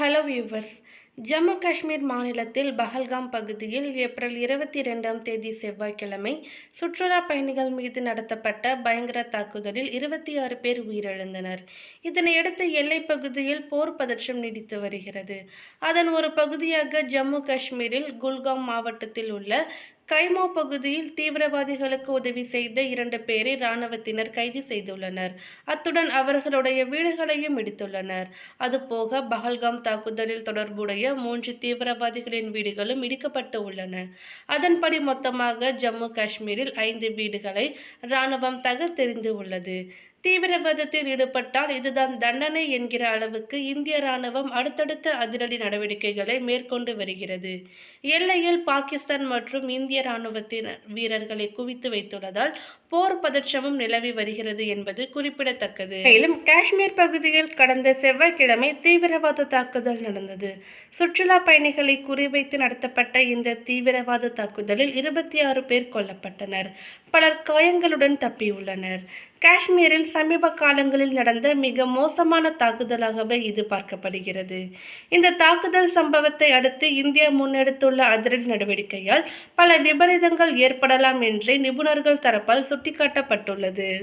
Hello viewers Jammu Kashmir மாநிலத்தில் பஹல்காம் பகுதியில் April இருபத்தி ரெண்டாம் தேதி செவ்வாய்க்கிழமை சுற்றுலா பயணிகள் மீது நடத்தப்பட்ட பயங்கர தாக்குதலில் இருபத்தி ஆறு பேர் உயிரிழந்தனர். இதனையடுத்து எல்லைப் பகுதியில் போர் பதற்றம் நீடித்து வருகிறது. அதன் ஒரு பகுதியாக ஜம்மு காஷ்மீரில் குல்காம் மாவட்டத்தில் உள்ள கைமோ பகுதியில் தீவிரவாதிகளுக்கு உதவி செய்த இரண்டு பேரை இராணுவத்தினர் கைது செய்துள்ளனர். அத்துடன் அவர்களுடைய வீடுகளையும் இடித்துள்ளனர். அதுபோக பஹல்காம் தாக்குதலில் தொடர்புடைய மூன்று தீவிரவாதிகளின் வீடுகளும் இடிக்கப்பட்டு உள்ளன. அதன்படி மொத்தமாக ஜம்மு காஷ்மீரில் ஐந்து வீடுகளை இராணுவம் தகர்த்தெறிந்து உள்ளது. தீவிரவாதத்தில் ஈடுபட்டால் இதுதான் தண்டனை என்கிற அளவுக்கு இந்திய ராணுவம் அடுத்தடுத்த அதிரடி நடவடிக்கைகளை மேற்கொண்டு வருகிறது. எல்லையில் பாகிஸ்தான் மற்றும் இந்திய ராணுவத்தின் வீரர்களை குவித்து வைத்துள்ளதால் போர் பதற்றமும் நிலவி வருகிறது என்பது குறிப்பிடத்தக்கது. மேலும் காஷ்மீர் பகுதியில் கடந்த செவ்வாய்க்கிழமை தீவிரவாத தாக்குதல் நடந்தது. சுற்றுலா பயணிகளை குறிவைத்து நடத்தப்பட்ட இந்த தீவிரவாத தாக்குதலில் இருபத்தி ஆறு பேர் கொல்லப்பட்டனர். பலர் காயங்களுடன் தப்பியுள்ளனர். காஷ்மீரில் சமீப காலங்களில் நடந்த மிக மோசமான தாக்குதலாகவே இது பார்க்கப்படுகிறது. இந்த தாக்குதல் சம்பவத்தை அடுத்து இந்தியா முன்னெடுத்துள்ள அதிரடி நடவடிக்கையால் பல விபரீதங்கள் ஏற்படலாம் என்றே நிபுணர்கள் தரப்பால் சுட்டிக்காட்டப்பட்டுள்ளது.